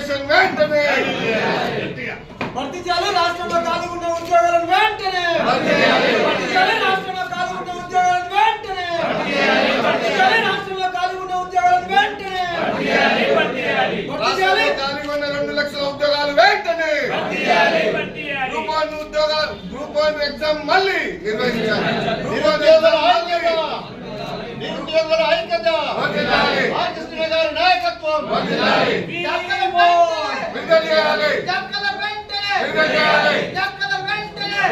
Notification వెంటనే. భర్తీ చేయాలి రాష్ట్రంలో ఖాళీ ఉన్న ఉద్యోగాలను వెంటనే. భర్తీ చేయాలి రాష్ట్రంలో ఖాళీ ఉన్న ఉద్యోగాలను వెంటనే. భర్తీ చేయాలి రాష్ట్రంలో ఖాళీ ఉన్న ఉద్యోగాలను వెంటనే. భర్తీ చేయాలి రాష్ట్రంలో ఖాళీగా ఉన్న రెండు లక్షల ఉద్యోగాలు వెంటనే. గ్రూప్ వన్ ఉద్యోగాలు గ్రూప్ వన్ ఎగ్జామ్ మళ్ళీ నిర్వహించాలి. గ్రూప్ వన్ ఎగ్జామ్ మళ్ళీ నిరుద్యోగుల ఐక్యత వర్ధిల్లాలి. రామకృష్ణ గారి నాయకత్వం వర్ధిల్లాలి. జాబ్ కలర్ వెంటనే విడుదల చేయాలి జాబ్ కలర్ వెంటనే విడుదల చేయాలి జాబ్ కలర్ వెంటనే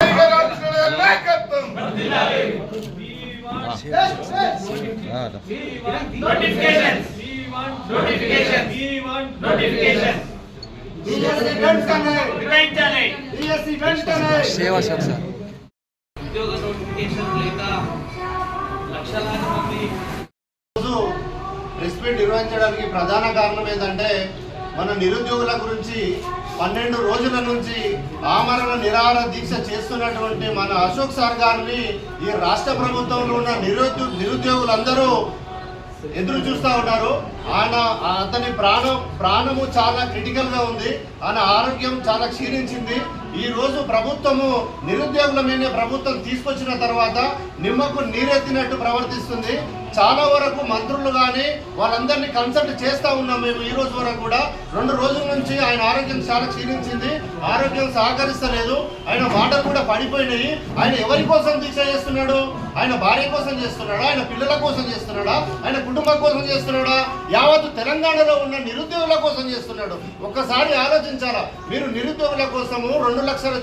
ఖాళీగా రామకృష్ణ గారి నాయకత్వం డిఎస్సి వెంటనే డిఎస్సి వెంటనే సేవ సార్ సార్ ఉద్యోగ నోటిఫికేషన్ లేక లక్షలాది మంది రోజు ప్రెస్ మీట్ నిర్వహించడానికి ప్రధాన కారణం ఏంటంటే మన నిరుద్యోగుల గురించి పన్నెండు రోజుల నుంచి ఆమరణ నిరాహార దీక్ష చేస్తున్నటువంటి మన అశోక్ సార్ గారిని ఈ రాష్ట్ర ప్రభుత్వంలో ఉన్న నిరుద్యో నిరుద్యోగులందరూ ఎదురు చూస్తూ ఉన్నారు. ఆయన అతని ప్రాణం ప్రాణము చాలా క్రిటికల్గా ఉంది. ఆయన ఆరోగ్యం చాలా క్షీణించింది. ఈరోజు ప్రభుత్వము నిరుద్యోగుల మీద ప్రభుత్వం తీసుకొచ్చిన తర్వాత నిమ్మకు నీరెత్తినట్టు ప్రవర్తిస్తుంది. చాలా వరకు మంత్రులు కానీ వాళ్ళందరినీ కన్సల్ట్ చేస్తూ ఉన్నాం మేము ఈ రోజు వరకు కూడా. రెండు రోజుల నుంచి ఆయన ఆరోగ్యం చాలా క్షీణించింది. ఆరోగ్యం సహకరిస్తలేదు. ఆయన మాటలు కూడా పడిపోయినాయి. ఆయన ఎవరి కోసం దీక్ష చేస్తున్నాడు? ఆయన భార్య కోసం చేస్తున్నాడా? ఆయన పిల్లల కోసం చేస్తున్నాడా? ఆయన కుటుంబం కోసం చేస్తున్నాడా? యావత్ తెలంగాణలో ఉన్న నిరుద్యోగుల కోసం చేస్తున్నాడు. ఒక్కసారి ఆలోచించాలా? మీరు నిరుద్యోగుల కోసము రెండు లక్షల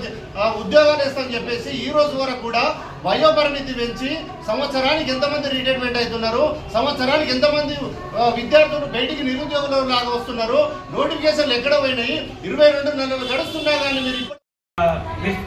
ఉద్యోగాలు ఇస్తామని చెప్పేసి ఈ రోజు వరకు కూడా వయోపరిమితి పెంచి సంవత్సరానికి ఎంతమంది రిటైర్మెంట్ అవుతున్నారు సంవత్సరానికి ఎంతమంది విద్యార్థులు బయటికి నిరుద్యోగుల లాగా వస్తున్నారు నోటిఫికేషన్లు ఎక్కడ పోయినాయి ఇరవై రెండు నెలలు గడుస్తున్నా కానీ మీరు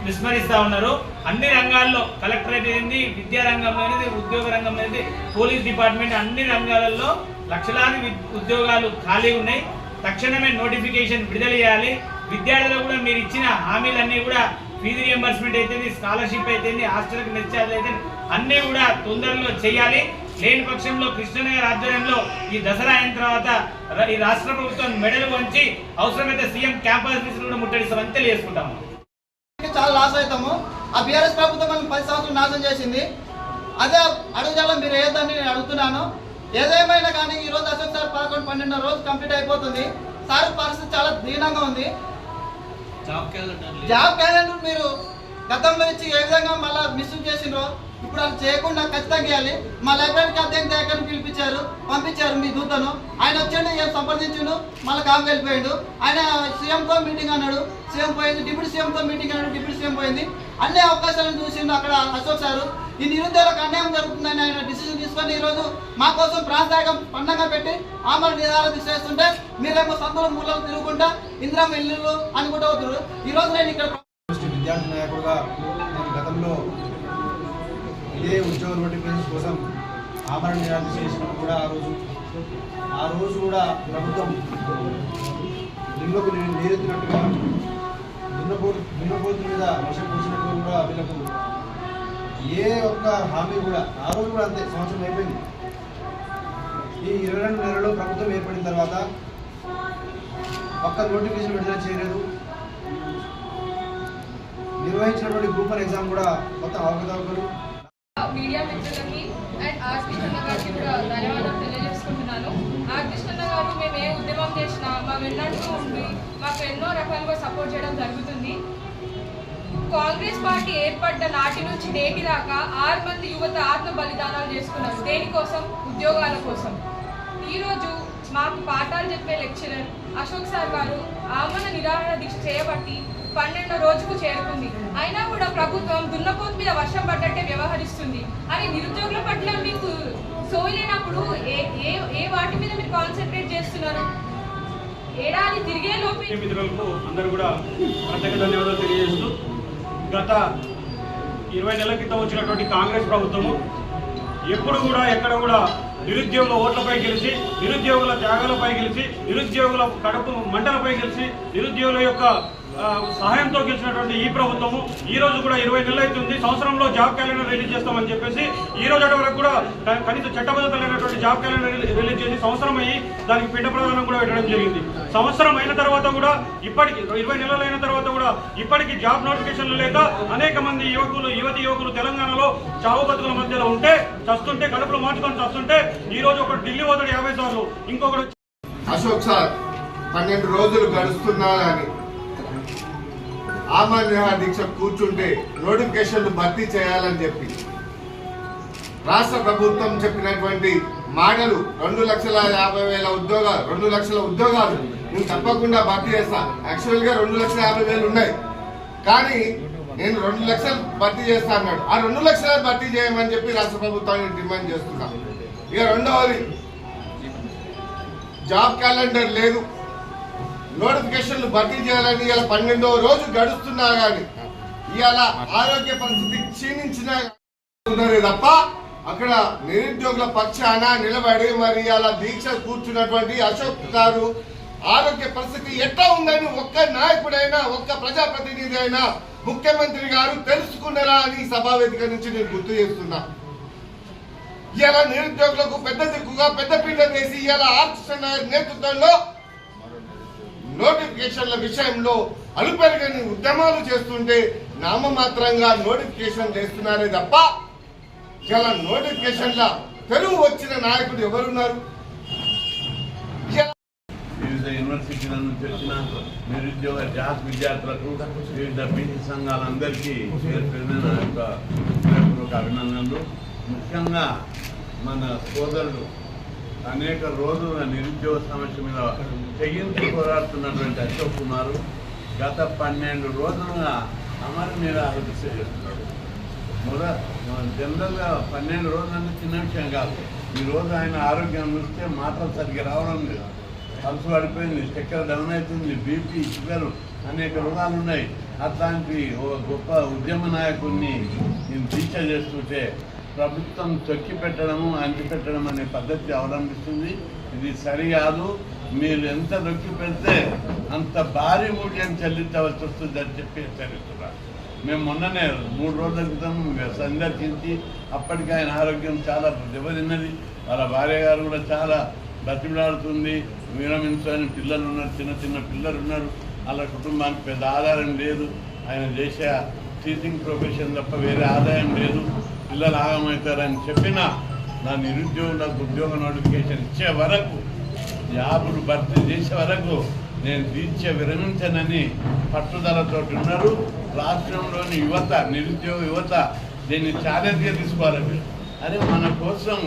విస్మరిస్తా ఉన్నారు. అన్ని రంగాల్లో కలెక్టరేట్ ఏంది విద్యా రంగంలో అనేది ఉద్యోగ రంగం అనేది పోలీస్ డిపార్ట్మెంట్ అన్ని రంగాలలో లక్షలాది ఉద్యోగాలు ఖాళీ ఉన్నాయి. తక్షణమే నోటిఫికేషన్ విడుదల చేయాలి. విద్యార్థులకు కూడా మీరు ఇచ్చిన హామీలన్నీ కూడా ఫీజు రియంబర్స్మెంట్ అయితే స్కాలర్షిప్ అయితే హాస్టల్కి నిశ్చార్జ్ అయితే అన్నీ కూడా తొందరలో చేయాలి. లేని పక్షంలో కృష్ణనగర్ ఆధ్వర్యంలో ఈ దసరా అయిన తర్వాత ఈ రాష్ట్ర ప్రభుత్వం మెడలు వంచి అవసరమైతే సీఎం క్యాంపస్ ఆఫీసులు కూడా ముట్టడిస్తామని తెలియజేసుకుంటాము చాలా లాస్ అవుతాము ఆ బీఆర్ఎస్ ప్రభుత్వం మనం పది సంవత్సరాలు నాశనం చేసింది. అదే అడుగుజాలం మీరు ఏదని నేను అడుగుతున్నాను ఏదేమైనా కానీ ఈ రోజు అశోక్ సార్ పదకొండు పన్నెండు రోజు కంప్లీట్ అయిపోతుంది. సార్ పరిస్థితి చాలా దీనంగా ఉంది. జాబ్ క్యాలెండర్ జాబ్ క్యాలెండర్ మీరు గతంలో ఇచ్చి ఏ విధంగా మళ్ళీ మిస్యూజ్ చేసిండ్రో ఇప్పుడు అది చేయకుండా ఖచ్చితంగా చేయాలి మా లైబ్రరీకి అధ్యక్ష దగ్గర పిలిపించారు? పంపించారు మీ దూతను. ఆయన వచ్చాడు ఏం సంప్రదించిండు మళ్ళీ కామ్ వెళ్ళిపోయాడు. ఆయన సీఎంతో మీటింగ్ అన్నాడు. సీఎం పోయింది డిప్యూటీ సీఎంతో మీటింగ్ అన్నాడు డిప్యూటీ సీఎం పోయింది. అన్ని అవకాశాలను చూసిండు అక్కడ అశోక్ సారు. ఈ నిరుద్యోగులకు అన్యాయం జరుగుతుందని ఆయన డిసిజన్ తీసుకొని ఈరోజు మా కోసం ప్రాంతాయకం పండగ పెట్టి ఆమరణ నిధానం చేస్తుంటే మీరేమో సొంతం మూలలు తిరుగుకుంటా ఇంద్రం ఇల్లు అనుకుంటూ అవుతారు ఈ రోజు నేను ఇక్కడ విద్యార్థి నాయకుడుగా నేను గతంలో ఇదే ఉద్యోగ నోటిఫికేషన్ కోసం ఆమరణ నిరాశ చేసినప్పుడు కూడా ఆ రోజు ఆ రోజు కూడా ప్రభుత్వం నిమ్మకు నీ- నీరెత్తినట్టుగా దున్నపోతు దున్నపోతు మీద వర్షం కురిసినట్టుగా కూడా వీళ్ళకు ఏ ఒక్క హామీ కూడా ఆ రోజు కూడా అంతే సంవత్సరం అయిపోయింది. ఈ ఇరవై రెండు నెలలో ప్రభుత్వం ఏర్పడిన తర్వాత ఒక్క నోటిఫికేషన్ విడుదల చేయలేదు. నిర్వహించినటువంటి గ్రూప్ ఎగ్జామ్ కూడా మొత్తం అవకతవకలు. మీడియా మిత్రులకి అండ్ ఆర్ కృష్ణ గారికి కూడా ధన్యవాదాలు తెలియజేసుకుంటున్నాను. ఆర్ కృష్ణ మేము ఏ ఉద్యమం చేసినా మా వెన్నంటూ ఉండి మాకు ఎన్నో రకాలుగా సపోర్ట్ చేయడం జరుగుతుంది. కాంగ్రెస్ పార్టీ ఏర్పడ్డ నాటి నుంచి నేటి దాకా ఆరు మంది యువత ఆత్మ బలిదానాలు చేసుకున్నారు. దేనికోసం ఉద్యోగాల కోసం. ఈరోజు మాకు పాఠాలు చెప్పే లెక్చరర్ అశోక్ సార్ గారు ఆమరణ నిరాహార దీక్ష చేయబట్టి పన్నెండో రోజుకు చేరుకుంది. అయినా కూడా ప్రభుత్వం దున్నపోతు మీద వర్షం పడ్డట్టే వ్యవహరిస్తుంది. అని నిరుద్యోగుల పట్ల మీకు సోయలేనప్పుడు ఏ ఏ ఏ వాటి మీద మీరు కాన్సన్ట్రేట్ చేస్తున్నారు? ఏడాది తిరిగే లోపు. మిత్రులకు అందరూ కూడా ప్రత్యేక ధన్యవాదాలు తెలియజేస్తూ గత ఇరవై నెలల క్రితం వచ్చినటువంటి కాంగ్రెస్ ప్రభుత్వము ఎప్పుడు కూడా ఎక్కడ కూడా నిరుద్యోగుల ఓట్లపై గెలిచి నిరుద్యోగుల త్యాగాలపై గెలిచి నిరుద్యోగుల కడుపు మంటలపై గెలిచి నిరుద్యోగుల యొక్క సహాయంతో గెలిచినటువంటి ఈ ప్రభుత్వము ఈ రోజు కూడా ఇరవై నెలలు అవుతుంది సంవత్సరంలో జాబ్ క్యాలెండర్ రిలీజ్ చేస్తామని చెప్పేసి ఈ రోజు వరకు కూడా కనీస చట్టబద్ధత లేనటువంటి జాబ్ క్యాలెండర్ రిలీజ్ చేసి సంవత్సరం అయ్యి దానికి పిండ ప్రధానం కూడా పెట్టడం జరిగింది. సంవత్సరం అయిన తర్వాత కూడా ఇప్పటికి ఇరవై నెలలు అయిన తర్వాత కూడా ఇప్పటికి జాబ్ నోటిఫికేషన్లు లేక అనేక మంది యువకులు యువతి యువకులు తెలంగాణలో చావు బతుకుల మధ్యలో ఉంటే చస్తుంటే కడుపులు మార్చుకొని చస్తుంటే ఈ రోజు ఒకటి ఢిల్లీ పోతాడు యాభై సార్లు. ఇంకొకటి అశోక్ సార్ పన్నెండు రోజులు గడుస్తున్నా కానీ ఆమరణ దీక్ష కూర్చుంటే నోటిఫికేషన్లు భర్తీ చేయాలని చెప్పి. రాష్ట్ర ప్రభుత్వం చెప్పినటువంటి మాటలు రెండు లక్షల యాభై వేల ఉద్యోగాలు రెండు లక్షల ఉద్యోగాలు. నేను తప్పకుండా భర్తీ చేస్తా. యాక్చువల్గా రెండు లక్షల యాభై వేలు ఉన్నాయి. కానీ నేను రెండు లక్షలు భర్తీ చేస్తా అన్నాడు. ఆ రెండు లక్షల భర్తీ చేయమని చెప్పి రాష్ట్ర ప్రభుత్వాన్ని డిమాండ్ చేస్తున్నాను ఇక రెండవది జాబ్ క్యాలెండర్ లేదు. నోటిఫికేషన్లు భర్తీ చేయాలని ఇలా పన్నెండవ రోజు గడుస్తున్నా కానీ ఇవాళ ఆరోగ్య పరిస్థితి క్షీణించిన తప్ప అక్కడ నిరుద్యోగుల పక్షాన నిలబడి మరి అలా దీక్ష కూర్చున్నటువంటి అశోక్ గారు ఆరోగ్య పరిస్థితి ఎట్లా ఉందని ఒక్క నాయకుడైనా ఒక్క ప్రజాప్రతినిధి అయినా ముఖ్యమంత్రి గారు తెలుసుకున్నారా అని ఈ సభావేదిక నుంచి నేను గుర్తు చేస్తున్నా. ఇలా నిరుద్యోగులకు పెద్ద దిక్కుగా పెద్ద పీట వేసి ఇలా ఆర్కృష్ణ నాయక్ నేతృత్వంలో నోటిఫికేషన్ల విషయంలో అలుపెరగని ఉద్యమాలు చేస్తుంటే నామమాత్రంగా నోటిఫికేషన్ చేస్తున్నారే తప్ప ఇలా నోటిఫికేషన్ల తెలుగు వచ్చిన నాయకుడు ఎవరున్నారు? ఇలా వివిధ యూనివర్సిటీల నుంచి వచ్చిన నిరుద్యోగ జాస్ విద్యార్థులకు వివిధ బీసీ సంఘాలందరికీ పేరు నా యొక్క హృదయపూర్వక అభినందనలు. ముఖ్యంగా మన సోదరుడు అనేక రోజుల నిరుద్యోగ సమస్య మీద తెగింపు పోరాడుతున్నటువంటి అశోక్ కుమారు గత పన్నెండు రోజులుగా అమర మీద దీక్ష చేస్తున్నాడు. మొద జనరల్గా పన్నెండు రోజులంటే చిన్న విషయం కాదు. ఈ రోజు ఆయన ఆరోగ్యం చూస్తే మాటలు సరిగ్గా రావడం లేదు. పల్స్ పడిపోయింది చక్కెర డౌన్ అవుతుంది బీపీ షుగర్ అనేక రోగాలు ఉన్నాయి. అట్లాంటి ఒక గొప్ప ఉద్యమ నాయకుడిని నేను దీక్ష చేస్తుంటే ప్రభుత్వం తొక్కి పెట్టడము అంటి పెట్టడం అనే పద్ధతి అవలంబిస్తుంది. ఇది సరికాదు మీరు ఎంత నొక్కి పెడితే అంత భారీ మూల్యం చెల్లించవలసి వస్తుంది అని చెప్పి హెచ్చరిస్తున్నారు. మేము మొన్ననే మూడు రోజుల క్రితం సందర్శించి అప్పటికి ఆయన ఆరోగ్యం చాలా దెబ్బతిన్నది. వాళ్ళ భార్య గారు కూడా చాలా బతిమిలాడుతుంది విరమించని పిల్లలు ఉన్నారు చిన్న చిన్న పిల్లలు ఉన్నారు. వాళ్ళ కుటుంబానికి పెద్ద ఆధారం లేదు. ఆయన చేసే టీచింగ్ ప్రొఫెషన్ తప్ప వేరే ఆదాయం లేదు. పిల్లలు ఆగమవుతారని చెప్పినా నా నిరుద్యోగులకు ఉద్యోగ నోటిఫికేషన్ ఇచ్చే వరకు జాబులు భర్తీ చేసే వరకు నేను దీక్ష విరమించనని పట్టుదలతో ఉన్నారు. రాష్ట్రంలోని యువత నిరుద్యోగ యువత దీన్ని ఛాలెంజ్గా తీసుకోవాలి మీరు అరే మన కోసం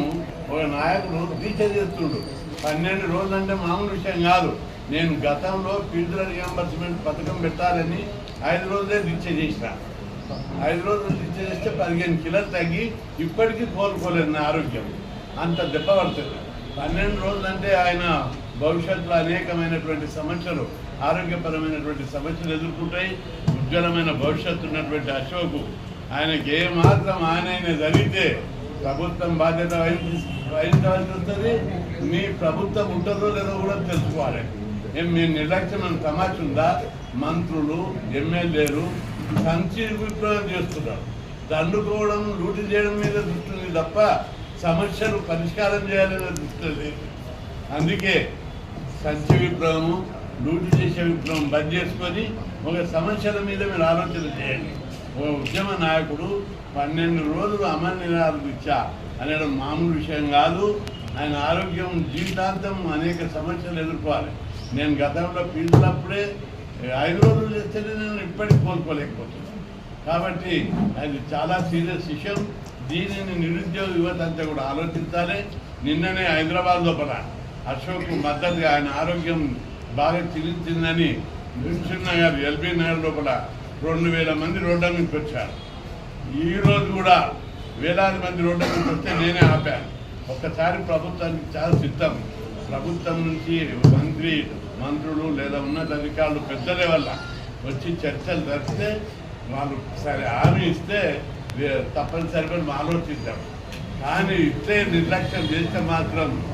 ఒక నాయకుడు దీక్ష చేస్తుండు. పన్నెండు రోజులంటే మామూలు విషయం కాదు. నేను గతంలో ఫీజుల రియంబర్స్మెంట్ పథకం పెట్టాలని ఐదు రోజులే దీక్ష చేసిన. ఐదు రోజులు దీక్ష చేస్తే పదిహేను కిలోలు తగ్గి ఇప్పటికీ కోలుకోలేదు నా ఆరోగ్యం. అంత దెబ్బ పడుతుంది. పన్నెండు రోజులు అంటే ఆయన భవిష్యత్తులో అనేకమైనటువంటి సమస్యలు ఆరోగ్యపరమైనటువంటి సమస్యలు ఎదుర్కొంటాయి. ఉజ్వలమైన భవిష్యత్తు ఉన్నటువంటి అశోకు ఆయనకి ఏమాత్రం ఆయన జరిగితే ప్రభుత్వం బాధ్యత వహించి వహించవలసి వస్తుంది. మీ ప్రభుత్వం ఉంటుందో లేదో కూడా తెలుసుకోవాలి. ఏం మీ నిర్లక్ష్యం సమాచారం ఉందా? మంత్రులు ఎమ్మెల్యేలు సంచి విప్లవం చేస్తున్నారు. దండుకోవడం లూటి చేయడం మీద దృష్టి ఉంది తప్ప సమస్యలు పరిష్కారం చేయాలనే దృష్టిలో లేదు. అందుకే సంచి విప్లవము లూటి చేసే విప్లవం బంద్ చేసుకొని ఒక సమస్యల మీద మీరు ఆలోచన చేయండి. ఒక ఉద్యమ నాయకుడు పన్నెండు రోజులు అమర నిరాహార ఇచ్చా అనేది మామూలు విషయం కాదు. ఆయన ఆరోగ్యం జీవితాంతం అనేక సమస్యలు ఎదుర్కోవాలి. నేను గతంలో పీల్చినప్పుడే ఐదు రోజులు చేస్తేనే నేను ఇప్పటికి కోలుకోలేకపోతున్నాను. కాబట్టి అది చాలా సీరియస్ విషయం. దీనిని నిరుద్యోగ యువత అంతా కూడా ఆలోచించాలి. నిన్ననే హైదరాబాద్ లోపల అశోక్ మద్దతుగా ఆయన ఆరోగ్యం బాగా చిరించిందని దిల్సుఖ్ గారు ఎల్బీ నగర్ లోపల రెండు వేల మంది రోడ్ల నుంచి వచ్చారు. ఈరోజు కూడా వేలాది మంది రోడ్ల నుంచి వస్తే నేనే ఆపాను. ఒక్కసారి ప్రభుత్వానికి చాలా సిద్ధం. ప్రభుత్వం నుంచి మంత్రి మంత్రులు లేదా ఉన్నతాధికారులు పెద్దలే వల్ల వచ్చి చర్చలు జరిపితే వాళ్ళు సరే హామీ ఇస్తే తప్పనిసరిగా మనం ఆలోచిద్దాం. కానీ ఇట్లే నిర్లక్ష్యం చేస్తే మాత్రం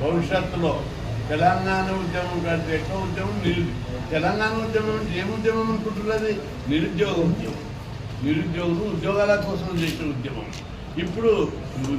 భవిష్యత్తులో తెలంగాణ ఉద్యమం కంటే ఎక్కువ ఉద్యమం నిరు తెలంగాణ ఉద్యమం అంటే ఏం ఉద్యమం అనుకుంటున్నది? నిరుద్యోగ ఉద్యమం. నిరుద్యోగులు ఉద్యోగాల కోసం చేసిన ఉద్యమం. ఇప్పుడు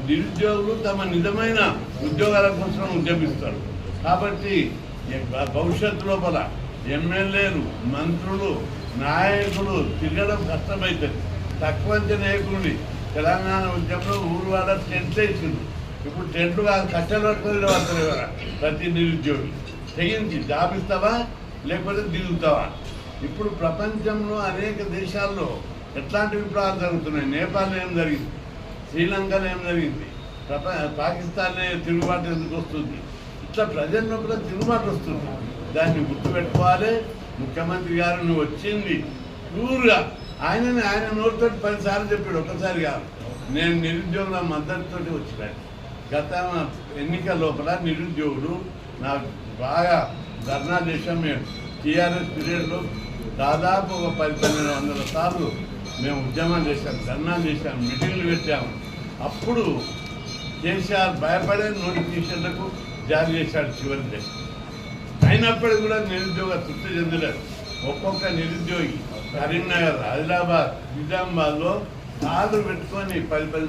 నిరుద్యోగులు తమ నిజమైన ఉద్యోగాల కోసం ఉద్యమిస్తారు. కాబట్టి ఎ- భవిష్యత్తు లోపల ఎమ్మెల్యేలు మంత్రులు నాయకులు తిరగడం కష్టమవుతుంది తక్కువ నాయకుడిని తెలంగాణ ఉద్యమంలో ఊరు వాళ్ళ టెంట్ వేసిండు ఇప్పుడు టెంట్లు కాదు కట్టెలు పట్టుకొని పడతారు ప్రతి నిరుద్యోగి. తెగించి జాబ్ ఇస్తావా లేకపోతే దిగుతావా? ఇప్పుడు ప్రపంచంలో అనేక దేశాల్లో ఎట్లాంటి విప్లవాలు జరుగుతున్నాయి? నేపాల్లో ఏం జరిగింది? శ్రీలంకలో ఏం జరిగింది? ప్రప పాకిస్తాన్లో తిరుగుబాటు ఎందుకు వస్తుంది? ఇట్లా ప్రజల్లో కూడా తిరుగుబాటు వస్తుంది. దాన్ని గుర్తుపెట్టుకోవాలి. ముఖ్యమంత్రి గారు నువ్వు వచ్చింది. ప్యూర్గా ఆయనని ఆయన నోటితో పదిసార్లు చెప్పాడు ఒకసారి కాదు. నేను నిరుద్యోగుల మద్దతుతోటి వచ్చినాను గత ఎన్నికల లోపల నిరుద్యోగులు నాకు బాగా ధర్నా చేశాం మేము. టీఆర్ఎస్ పీరియడ్లో దాదాపు ఒక పది పన్నెండు వందల సార్లు మేము ఉద్యమం చేశాం ధర్నా చేశాం మీటింగ్లు పెట్టాము అప్పుడు కేసీఆర్ భయపడే నోటిఫికేషన్లకు జారీ చేశాడు చివరి దశ. అయినప్పటికీ కూడా నిరుద్యోగ తృప్తి చెందలేదు. ఒక్కొక్క నిరుద్యోగి కరీంనగర్ ఆదిలాబాద్ నిజామాబాద్లో కార్డు పెట్టుకొని పది పది